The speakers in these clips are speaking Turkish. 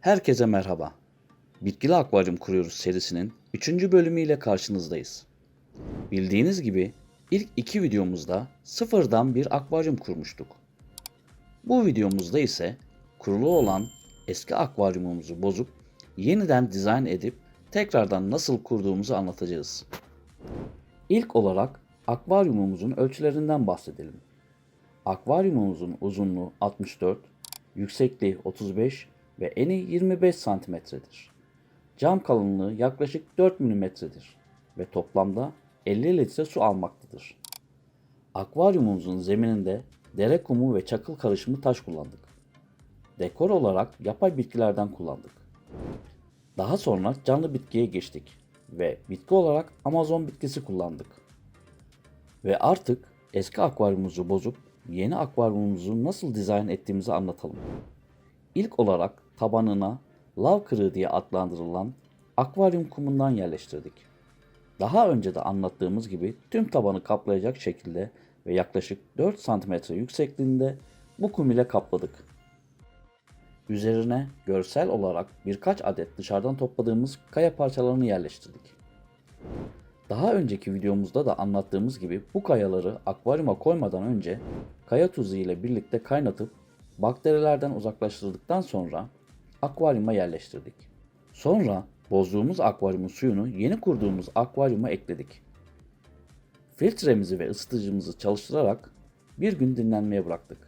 Herkese merhaba. Bitkili Akvaryum Kuruyoruz serisinin 3. bölümüyle karşınızdayız. Bildiğiniz gibi ilk iki videomuzda sıfırdan bir akvaryum kurmuştuk. Bu videomuzda ise kurulu olan eski akvaryumumuzu bozup yeniden dizayn edip tekrardan nasıl kurduğumuzu anlatacağız. İlk olarak akvaryumumuzun ölçülerinden bahsedelim. Akvaryumumuzun uzunluğu 64, yüksekliği 35 ve eni 25 santimetredir. Cam kalınlığı yaklaşık 4 milimetredir ve toplamda 50 litre su almaktadır. Akvaryumumuzun zemininde dere kumu ve çakıl karışımı taş kullandık. Dekor olarak yapay bitkilerden kullandık. Daha sonra canlı bitkiye geçtik ve bitki olarak Amazon bitkisi kullandık. Ve artık eski akvaryumumuzu bozup yeni akvaryumumuzu nasıl dizayn ettiğimizi anlatalım. İlk olarak tabanına lav kırığı diye adlandırılan akvaryum kumundan yerleştirdik. Daha önce de anlattığımız gibi tüm tabanı kaplayacak şekilde ve yaklaşık 4 cm yüksekliğinde bu kum ile kapladık. Üzerine görsel olarak birkaç adet dışarıdan topladığımız kaya parçalarını yerleştirdik. Daha önceki videomuzda da anlattığımız gibi bu kayaları akvaryuma koymadan önce kaya tuzu ile birlikte kaynatıp bakterilerden uzaklaştırdıktan sonra akvaryuma yerleştirdik. Sonra bozduğumuz akvaryumun suyunu yeni kurduğumuz akvaryuma ekledik. Filtremizi ve ısıtıcımızı çalıştırarak bir gün dinlenmeye bıraktık.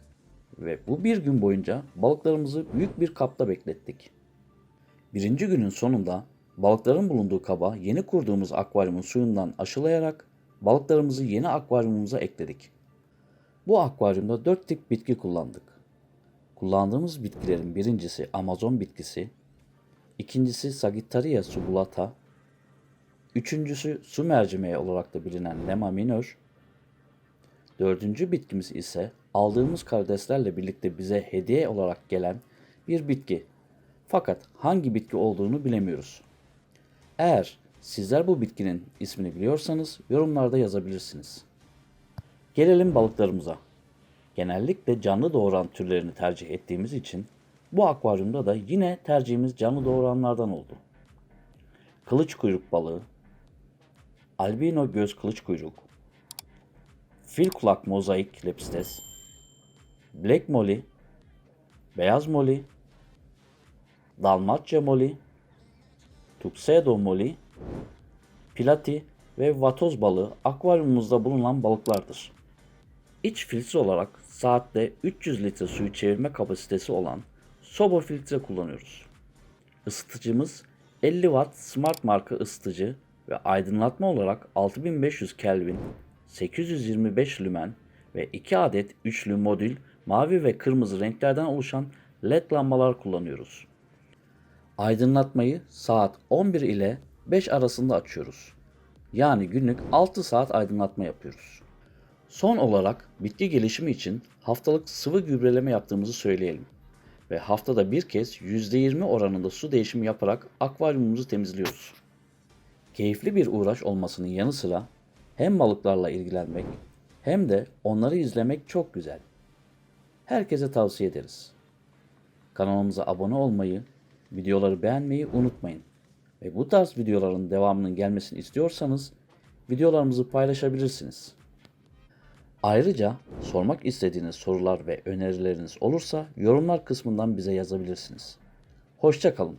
Ve bu bir gün boyunca balıklarımızı büyük bir kapta beklettik. Birinci günün sonunda balıkların bulunduğu kaba yeni kurduğumuz akvaryumun suyundan aşılayarak balıklarımızı yeni akvaryumumuza ekledik. Bu akvaryumda 4 tip bitki kullandık. Kullandığımız bitkilerin birincisi Amazon bitkisi, ikincisi Sagittaria subulata, üçüncüsü su mercimeği olarak da bilinen Lema minor, dördüncü bitkimiz ise aldığımız karideslerle birlikte bize hediye olarak gelen bir bitki. Fakat hangi bitki olduğunu bilemiyoruz. Eğer sizler bu bitkinin ismini biliyorsanız yorumlarda yazabilirsiniz. Gelelim balıklarımıza. Genellikle canlı doğuran türlerini tercih ettiğimiz için bu akvaryumda da yine tercihimiz canlı doğuranlardan oldu. Kılıç kuyruk balığı, albino göz kılıç kuyruk, fil kulak mozaik lepistes, black molly, beyaz molly, dalmatça molly, tuxedo molly, pilati ve vatoz balığı akvaryumumuzda bulunan balıklardır. İç filtre olarak saatte 300 litre suyu çevirme kapasitesi olan Sobo filtre kullanıyoruz. Isıtıcımız 50 Watt Smart marka ısıtıcı ve aydınlatma olarak 6500 Kelvin, 825 lümen ve 2 adet üçlü modül mavi ve kırmızı renklerden oluşan LED lambalar kullanıyoruz. Aydınlatmayı saat 11 ile 5 arasında açıyoruz. Yani günlük 6 saat aydınlatma yapıyoruz. Son olarak bitki gelişimi için haftalık sıvı gübreleme yaptığımızı söyleyelim. Ve haftada bir kez %20 oranında su değişimi yaparak akvaryumumuzu temizliyoruz. Keyifli bir uğraş olmasının yanı sıra hem balıklarla ilgilenmek hem de onları izlemek çok güzel. Herkese tavsiye ederiz. Kanalımıza abone olmayı, videoları beğenmeyi unutmayın. Ve bu tarz videoların devamının gelmesini istiyorsanız videolarımızı paylaşabilirsiniz. Ayrıca sormak istediğiniz sorular ve önerileriniz olursa yorumlar kısmından bize yazabilirsiniz. Hoşça kalın.